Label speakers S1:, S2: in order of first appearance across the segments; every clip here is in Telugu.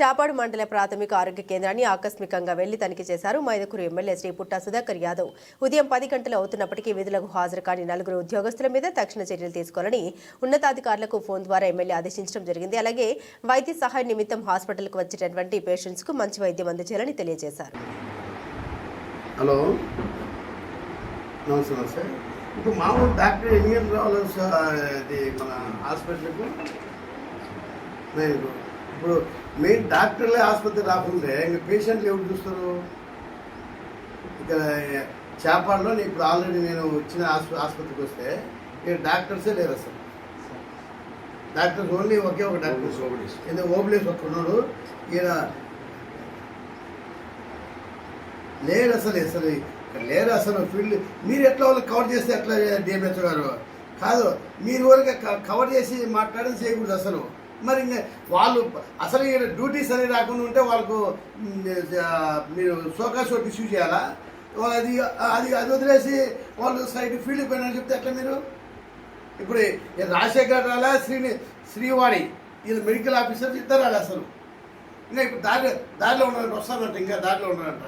S1: చాపాడు మండల ప్రాథమిక ఆరోగ్య కేంద్రాన్ని ఆకస్మికంగా వెళ్ళి తనిఖీ చేశారు. మైదకూరు ఎమ్మెల్యే శ్రీ పుట్టా సుధాకర్ యాదవ్ ఉదయం పది గంటలు అవుతున్నప్పటికీ విధులకు హాజరు కాని నలుగురు ఉద్యోగస్తుల మీద తక్షణ చర్యలు తీసుకోవాలని ఉన్నతాధికారులకు ఫోన్ ద్వారా ఎమ్మెల్యే ఆదేశించడం జరిగింది. అలాగే వైద్య సహాయ నిమిత్తం హాస్పిటల్కు వచ్చినటువంటి పేషెంట్స్కు మంచి వైద్యం అందజేయాలని తెలియజేశారు.
S2: హలో. నమస్తే సార్ ఇప్పుడు మామూలు డాక్టర్ ఎన్ని గంటలు రావాలి సార్ అది మన హాస్పిటల్కు? నేను ఇప్పుడు మెయిన్ డాక్టర్లే ఆసుపత్రి రాకుంటే ఇంకా పేషెంట్లు ఎవరు చూస్తారు? ఇక్కడ చేపాడులో నేను ఇప్పుడు ఆల్రెడీ నేను వచ్చిన ఆస్ప ఆసుపత్రికి వస్తే ఇక్కడ డాక్టర్సే లేరు అసలు. డాక్టర్స్ ఓన్లీ ఒకే ఒక డాక్టర్. ఏదో ఓబులేస్ ఒక్కడున్నాడు ఈయన లేరు అసలు అసలు ఇక్కడ లేరు అసలు. ఫీల్డ్ మీరు ఎట్లా వాళ్ళకి కవర్ చేస్తే ఎట్లా డిఎంహెచ్ గారు? కాదు మీరు ఊరికే క- కవర్ చేసి మాట్లాడడం చేయకూడదు అసలు. మరి ఇంకా వాళ్ళు అసలు ఈయన డ్యూటీస్ అనేది రాకుండా ఉంటే వాళ్ళకు మీరు సోకా షోట్ ఇష్యూ చేయాలా? వాళ్ళు అది అది అది వదిలేసి వాళ్ళు సైడ్ ఫీల్డ్ పోయినా చెప్తే ఎట్లా మీరు? ఇప్పుడు రాజశేఖర్ రాలా శ్రీని శ్రీవాణి వీళ్ళు మెడికల్ ఆఫీసర్స్ ఇద్దరు రాలే అసలు? ఇంకా ఇప్పుడు దారి దారిలో ఉన్నారంట వస్తారంట ఇంకా దారిలో ఉన్నారంట.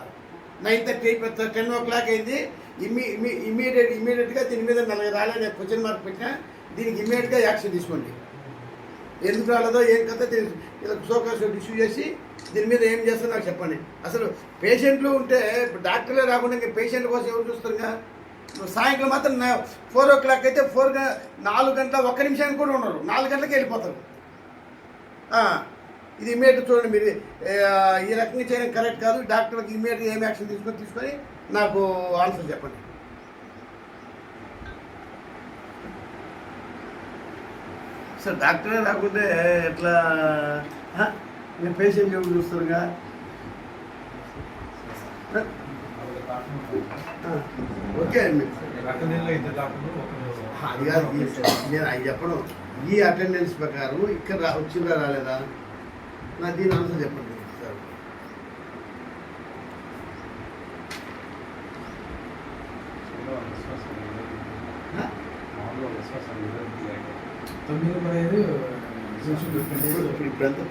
S2: Nine thirty eight ten o'clock అయింది. ఇమ్మీ ఇమ్మీ ఇమీడియట్ ఇమీడియట్గా దీని మీద నలభై రాలే నేను క్వశ్చన్ మార్క్ పెట్టినా దీనికి ఇమీడియట్గా యాక్షన్ తీసుకోండి. ఎందుకు రాలేదో ఏం కథ తెలుసు. ఇలా సోకాస్ ఇష్యూ చేసి దీని మీద ఏం చేస్తారో నాకు చెప్పండి. అసలు పేషెంట్లు ఉంటే డాక్టర్లే రాకుండా ఇంకా పేషెంట్ కోసం ఎవరు చూస్తారుగా సాయంత్రం మాత్రం ఫోర్ ఓ క్లాక్ అయితే ఫోర్ నాలుగు గంటల ఒక్క నిమిషానికి కూడా ఉన్నారు నాలుగు గంటలకి వెళ్ళిపోతారు. ఇది ఇమీడియట్ చూడండి మీరు. ఈ రకంగా చేయడం కరెక్ట్ కాదు. డాక్టర్కి ఇమీడియట్ ఏం యాక్షన్ తీసుకొని తీసుకొని నాకు ఆన్సర్ చెప్పండి. సార్ డాక్టరే రాకుంటే ఎట్లా? మీ పేషెంట్ ఎవరు చూస్తారుగా? ఓకే అండి. అది కాదు నేను అది చెప్పను. ఈ అటెండెన్స్ ప్రకారం ఇక్కడ రా వచ్చిందా రాలేదా? నా దీని ఆన్సర్ చెప్పండి సార్. ఆ?
S3: తొమ్మిది పదహైదు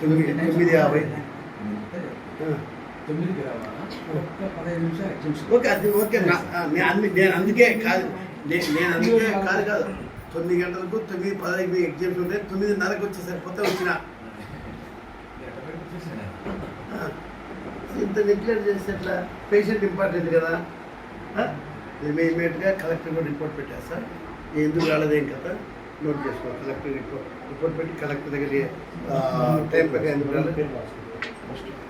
S2: తొమ్మిది తొమ్మిది యాభై. ఆ.
S3: తొమ్మిదికి రావాలా? ఒక్క పదహైదు నిమిషాలు
S2: ఓకే అది ఓకే. నేను అందు- నేను అందుకే కాదు. నేను నేను అందుకే కాదు కాదు. తొమ్మిది గంటలకు తొమ్మిది పదహైదు ఎగ్జామ్స్ ఉంటే తొమ్మిదిన్నరకు వచ్చి సరిపోతే వచ్చిన. ఇంత నెగ్లెక్ట్ చేస్తే ఎట్లా? పేషెంట్ ఇంపార్టెంట్ కదా? నేను ఇమీడియట్గా కలెక్టర్ కూడా రిపోర్ట్ పెట్టేస్తా ఎందుకు రాలేదేం కదా నోట్ చేసుకో కలెక్టర్ రిపోర్ట్ రిపోర్ట్ పెట్టి కలెక్టర్ దగ్గర టైం పెట్టి ఎందుకు ఫస్ట్